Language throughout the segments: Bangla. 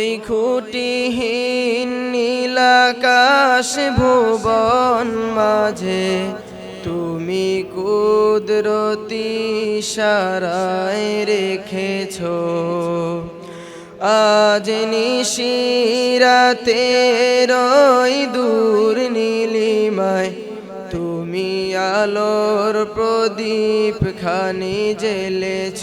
ওই খুটিহীন নীলাকাশ ভুবন মাঝে, তুমি কুদরতি সারায় রেখেছ। আজ নিশিরাতে রই দূর নীলিমায়, তুমি আলোর প্রদীপ খানি জেলেছ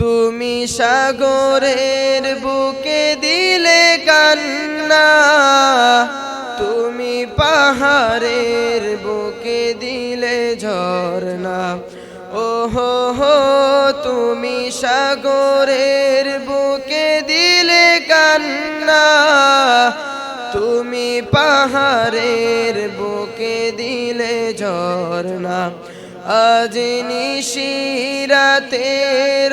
তুমি সাগরের বুকে দিলে কান্না, তুমি পাহাড়ের বুকে দিলে ঝর্ণা। ও হো হো, তুমি সাগরের বুকে দিলে কান্না, তুমি পাহাড়ের বুকে দিলে ঝর্ণা। আজ নিশিরাতে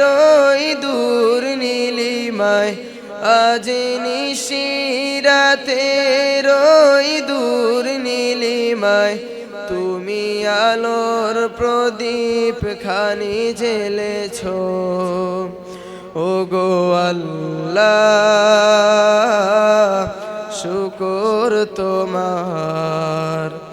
রই দূর নীলিমায়, আজ রই দূর নীলিমায়, তুমি আলোর প্রদীপ খানি জেলেছ ও গো আল্লাহ, শুকর তোমার।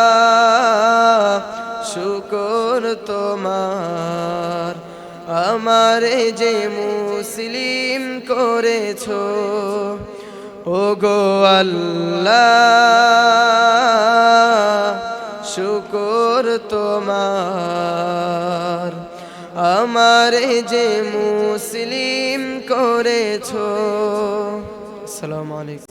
আমারে যে মুসলিম করেছ ও গো শুকর তোমার। আমারে যে মুসলিম করেছ আসসালামু আলাইকুম।